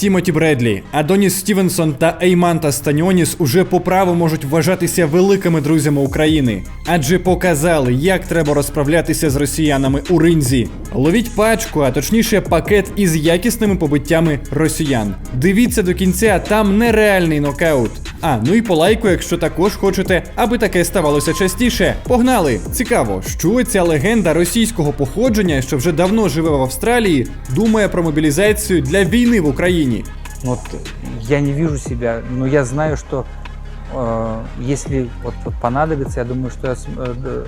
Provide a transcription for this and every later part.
Тімоті Бредлі, Адоніс Стівенсон та Ейманта Станіоніс уже по праву можуть вважатися великими друзями України, адже показали, як треба розправлятися з росіянами у ринзі. Ловіть пачку, а точніше пакет із якісними побиттями росіян. Дивіться до кінця, там нереальний нокаут. А ну і по лайку, якщо також хочете, аби таке ставалося частіше. Погнали! Цікаво, що ця легенда російського походження, що вже давно живе в Австралії, думає про мобілізацію для війни в Україні. Вот я не вижу себя, но я знаю, что э, если вот, понадобится, я думаю, что я э,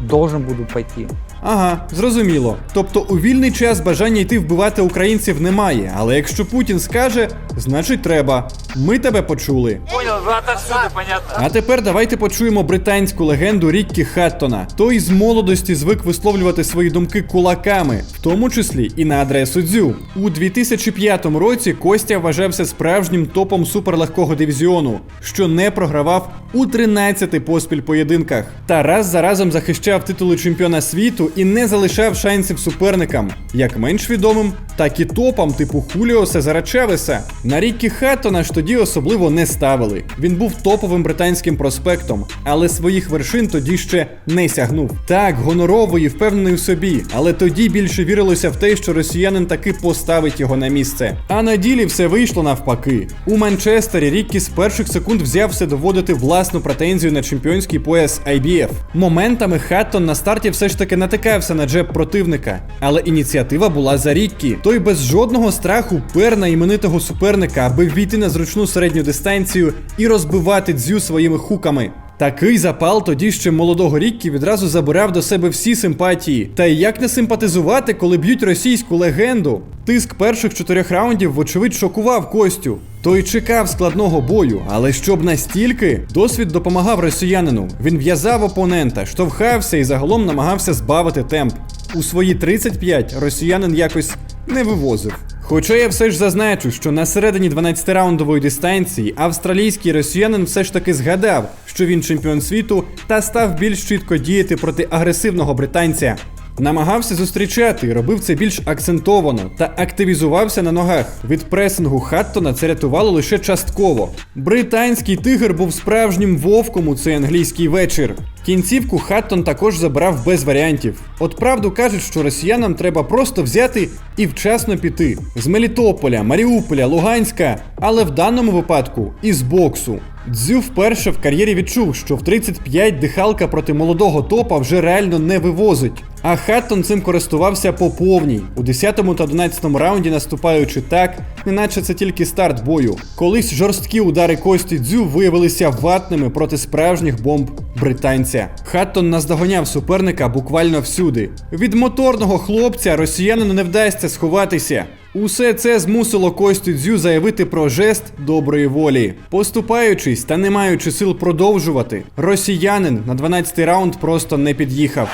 должен буду пойти. Ага, зрозуміло. Тобто у вільний час бажання йти вбивати українців немає, але якщо Путін скаже, значить треба. Ми тебе почули. Понял, отовсюду понятно. А тепер давайте почуємо британську легенду Ріккі Хаттона. Той з молодості звик висловлювати свої думки кулаками, в тому числі і на адресу дзю. У 2005 році Костя вважався справжнім топом суперлегкого дивізіону, що не програвав у 13 поспіль поєдинках. Та раз за разом захищав титули чемпіона світу і не залишав шансів суперникам, як менш відомим, так і топам типу Хуліо Сезара Чавеса. На Ріккі Хаттона ж тоді особливо не ставили. Він був топовим британським проспектом, але своїх вершин тоді ще не сягнув. Так, гоноровий і впевнений у собі, але тоді більше вірилося в те, що росіянин таки поставить його на місце. А на ділі все вийшло навпаки. У Манчестері Ріккі з перших секунд взявся доводити власну претензію на чемпіонський пояс IBF. Моментами Хаттон на старті все ж таки натикався на джеб противника, але ініціатива була за Ріккі. Той без жодного страху пер на іменитого суперника, аби війти на зручну середню дистанцію і розбивати дзю своїми хуками. Такий запал тоді ще молодого Ріккі відразу забирав до себе всі симпатії. Та й як не симпатизувати, коли б'ють російську легенду? Тиск перших чотирьох раундів, вочевидь, шокував Костю. Той чекав складного бою, але щоб настільки, досвід допомагав росіянину. Він в'язав опонента, штовхався і загалом намагався збавити темп. У свої 35 росіянин якось не вивозив. Хоча я все ж зазначу, що на середині 12-раундової дистанції австралійський росіянин все ж таки згадав, що він чемпіон світу та став більш чітко діяти проти агресивного британця. Намагався зустрічати робив це більш акцентовано та активізувався на ногах. Від пресингу Хаттона це рятувало лише частково. Британський тигр був справжнім вовком у цей англійський вечір. Кінцівку Хаттон також забрав без варіантів. От правду кажуть, що росіянам треба просто взяти і вчасно піти з Мелітополя, Маріуполя, Луганська, але в даному випадку і з боксу. Дзю вперше в кар'єрі відчув, що в 35 дихалка проти молодого топа вже реально не вивозить. А Хаттон цим користувався по повній, у 10 та 11 раунді наступаючи так, неначе це тільки старт бою. Колись жорсткі удари Кості Дзю виявилися ватними проти справжніх бомб британця. Хаттон наздоганяв суперника буквально всюди. Від моторного хлопця росіянину не вдасться сховатися. Усе це змусило Костю Дзю заявити про жест доброї волі. Поступаючись та не маючи сил продовжувати, росіянин на 12-й раунд просто не під'їхав.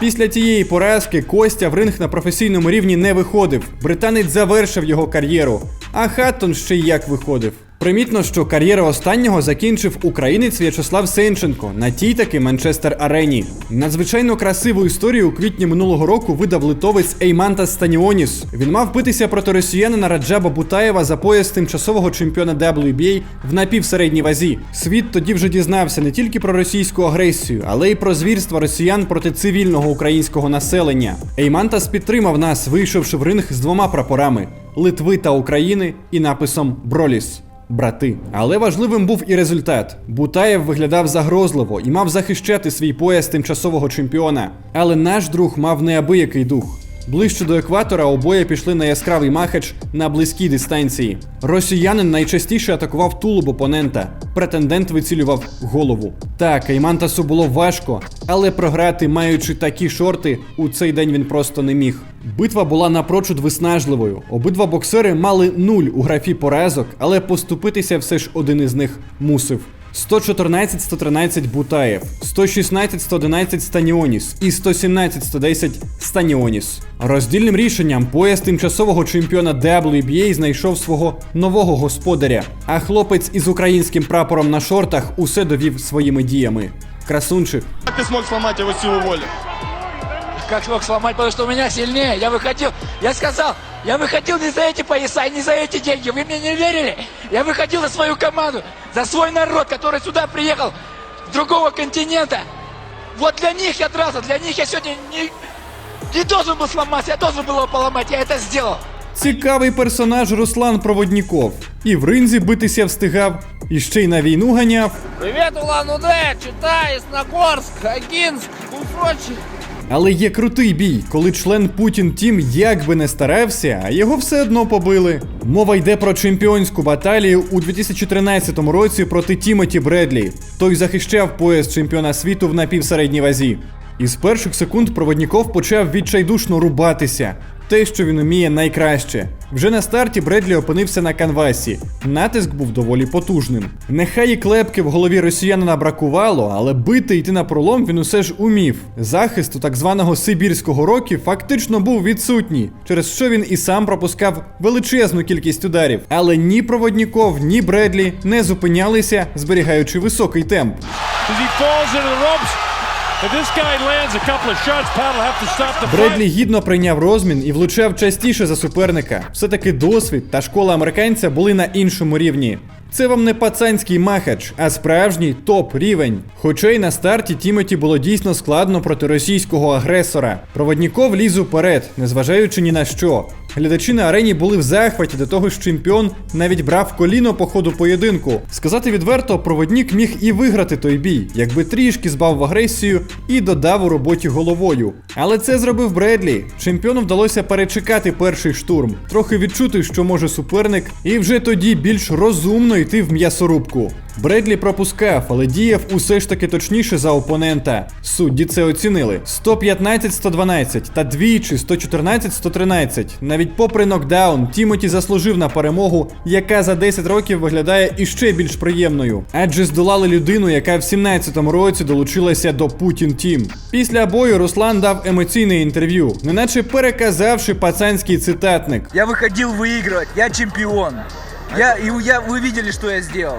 Після тієї поразки Костя в ринг на професійному рівні не виходив. Британець завершив його кар'єру. А Хаттон ще й як виходив. Примітно, що кар'єру останнього закінчив українець В'ячеслав Сенченко на тій таки Манчестер Арені. Надзвичайно красиву історію у квітні минулого року видав литовець Еймантас Станіоніс. Він мав битися проти росіянина Раджаба Бутаєва за пояс тимчасового чемпіона WBA в напівсередній вазі. Світ тоді вже дізнався не тільки про російську агресію, але й про звірства росіян проти цивільного українського населення. Еймантас підтримав нас, вийшовши в ринг з двома прапорами Литви та України і написом Броліс. Брати, але важливим був і результат. Бутаєв виглядав загрозливо і мав захищати свій пояс тимчасового чемпіона. Але наш друг мав неабиякий дух. Ближче до екватора обоє пішли на яскравий махач на близькій дистанції. Росіянин найчастіше атакував тулуб опонента. Претендент вицілював голову. Так, Еймантасу було важко, але програти, маючи такі шорти, у цей день він просто не міг. Битва була напрочуд виснажливою. Обидва боксери мали нуль у графі поразок, але поступитися все ж один із них мусив. 114-113 Бутаєв, 116-111 Станіоніс і 117-110 Станіоніс. Роздільним рішенням пояс тимчасового чемпіона WBA знайшов свого нового господаря, а хлопець із українським прапором на шортах усе довів своїми діями. Красунчик. Как ты смог сломать его силу воли? как смог сломать, потому что у меня сильнее. Я выходил, я сказал, я выходил не за эти пояса, и не за эти деньги. Вы мне не верили? Я выходил за свою команду, за свой народ, который сюда приехал с другого континента. Вот для них я дрался, для них я сегодня не, не должен был сломаться, я должен был его поломать, я это сделал. Цікавий персонаж Руслан Проводніков. І в ринзі битися встигав, і ще й на війну ганяв. Привет, Улан-Удэ, Читай, Ясногорск, Агинск, Уфочи. Але є крутий бій, коли член Путін Тім як би не старався, а його все одно побили. Мова йде про чемпіонську баталію у 2013 році проти Тімоті Бредлі. Той захищав пояс чемпіона світу в напівсередній вазі. І з перших секунд проводніков почав відчайдушно рубатися. Те, що він уміє найкраще. Вже на старті Бредлі опинився на канвасі. Натиск був доволі потужним. Нехай і клепки в голові росіянина бракувало, але бити йти на пролом він усе ж умів. Захист у так званого Сибірського рокі фактично був відсутній, через що він і сам пропускав величезну кількість ударів. Але ні проводніков, ні Бредлі не зупинялися, зберігаючи високий темп. he falls the Бредлі гідно прийняв розмін і влучав частіше за суперника. Все-таки досвід та школа американця були на іншому рівні. Це вам не пацанський махач, а справжній топ рівень. Хоча й на старті Тімоті було дійсно складно проти російського агресора. Проводніков ліз уперед, незважаючи ні на що. Глядачі на арені були в захваті до того, що чемпіон навіть брав коліно по ходу поєдинку. Сказати відверто, проводнік міг і виграти той бій, якби трішки збав агресію і додав у роботі головою. Але це зробив Бредлі. Чемпіону вдалося перечекати перший штурм, трохи відчути, що може суперник, і вже тоді більш розумно йти в м'ясорубку. Бредлі пропускав, але діяв усе ж таки точніше за опонента. Судді це оцінили: 115-112 та двічі 114-113. Навіть попри нокдаун, Тімоті заслужив на перемогу, яка за 10 років виглядає іще більш приємною. Адже здолали людину, яка в 17-му році долучилася до Путін Тім. Після бою Руслан дав емоційне інтерв'ю, неначе переказавши пацанський цитатник. Я выходил выигрывать, я чемпион. Я, и я, вы видели, что я сделал.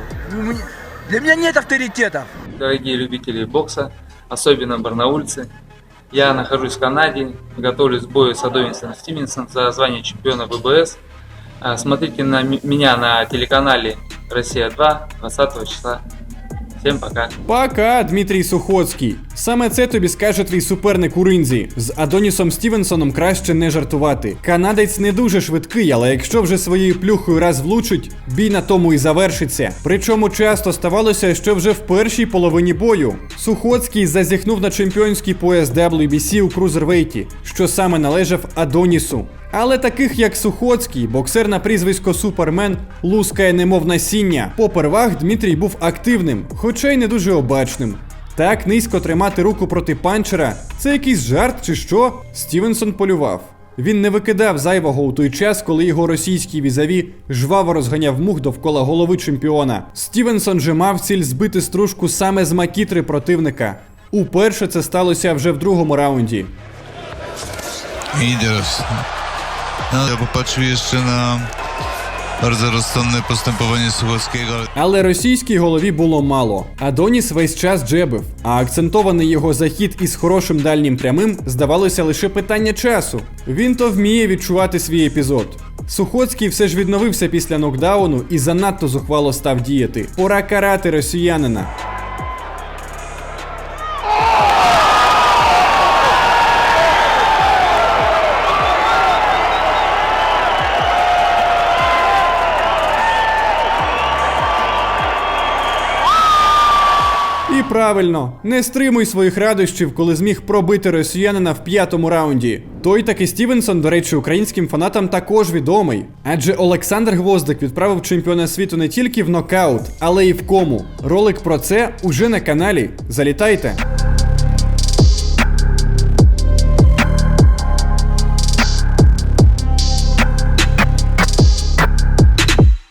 Для меня нет авторитетов. дорогие любители бокса, особенно барнаульцы. Я нахожусь в Канаде, готовлюсь к бою с Адонисом Стивенсом за звание чемпиона ВБС. А, Смотрите на меня на телеканале «Россия-2» 20 числа. Всем пока. Пока, Дмитрій Сухоцький. Саме це тобі скаже твій суперник у ринзі. З Адонісом Стівенсоном краще не жартувати. Канадець не дуже швидкий, але якщо вже своєю плюхою раз влучить, бій на тому і завершиться. Причому часто ставалося, що вже в першій половині бою. Сухоцький зазіхнув на чемпіонський пояс WBC у крузервейті, що саме належав Адонісу. Але таких як Сухоцький, боксер на прізвисько Супермен, лускає немов насіння. Попервах Дмитрій був активним, хоча й не дуже обачним. Так низько тримати руку проти панчера це якийсь жарт чи що? Стівенсон полював. Він не викидав зайвого у той час, коли його російський візаві жваво розганяв мух довкола голови чемпіона. Стівенсон же мав ціль збити стружку саме з макітри противника. Уперше це сталося вже в другому раунді. Ja popatrzył jeszcze na bardzo rozsądne postępowanie Suchockiego, ale Але російській голові було мало. Адоніс весь час джебив, а акцентований його захід із хорошим дальнім прямим здавалося лише питання часу. Він то вміє відчувати свій епізод. Сухоцький все ж відновився після нокдауну і занадто зухвало став діяти. Пора карати росіянина. Правильно, не стримуй своїх радощів, коли зміг пробити росіянина в п'ятому раунді. Той таки Стівенсон, до речі, українським фанатам також відомий. Адже Олександр Гвоздик відправив чемпіона світу не тільки в нокаут, але й в кому. Ролик про це уже на каналі. Залітайте.